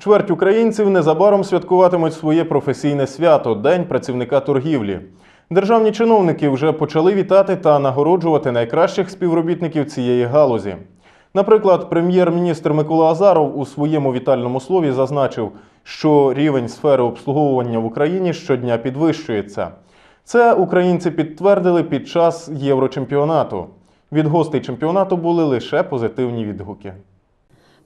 Чверть українців незабаром святкуватимуть своє професійне свято День працівника торгівлі. Державні чиновники вже почали вітати та нагороджувати найкращих співробітників цієї галузі. Наприклад, прем'єр-міністр Микола Азаров у своєму вітальному слові зазначив, що рівень сфери обслуговування в Україні щодня підвищується. Це українці підтвердили під час Єврочемпіонату. Від гостей чемпіонату були лише позитивні відгуки.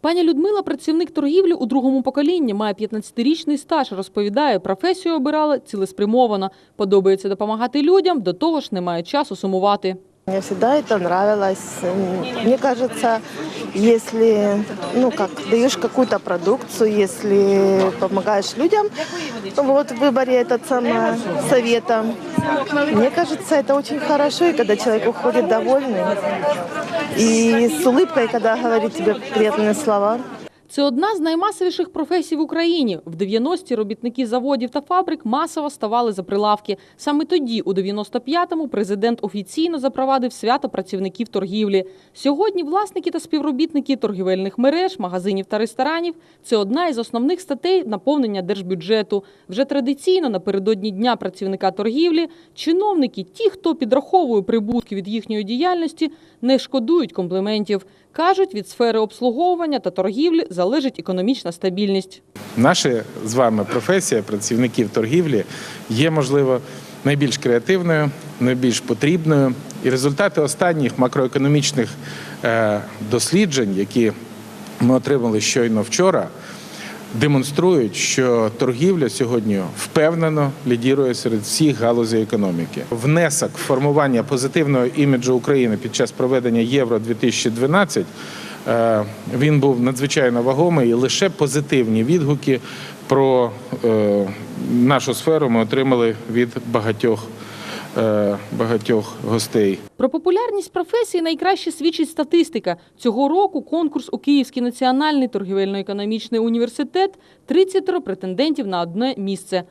Пані Людмила, працівник торгівлі у другому поколінні, має 15-річний стаж. Розповідає, професію обирала цілеспрямовано. Подобається допомагати людям, до того ж немає часу сумувати. Мне всегда это нравилось. М, Мне кажется, если ну как даешь какую-то продукцию, если помогаешь людям, вот в выборе этот самого совета, мне кажется, это очень хорошо, и когда человек уходит довольный и с улыбкой, когда говорит тебе приятные слова. Це одна з наймасовіших професій в Україні. В 90-ті робітники заводів та фабрик масово ставали за прилавки. Саме тоді, у 95-му, президент офіційно запровадив свято працівників торгівлі. Сьогодні власники та співробітники торгівельних мереж, магазинів та ресторанів це одна із основних статей наповнення держбюджету. Вже традиційно напередодні дня працівника торгівлі чиновники, ті, хто підраховує прибутки від їхньої діяльності, не шкодують компліментів. Кажуть, від сфери обслуговування та торгівлі залежить економічна стабільність. Наша з вами професія працівників торгівлі є, можливо, найбільш креативною, найбільш потрібною. І результати останніх макроекономічних е, досліджень, які ми отримали щойно вчора, демонструють, що торгівля сьогодні впевнено лідірує серед всіх галузей економіки. Внесок формування позитивного іміджу України під час проведення Євро 2012 е, він був надзвичайно вагомий і лише позитивні відгуки про е, нашу сферу ми отримали від багатьох, е, багатьох гостей. Про популярність професії найкраще свідчить статистика. Цього року конкурс у Київський національний торгівельно-економічний університет 30 претендентів на одне місце.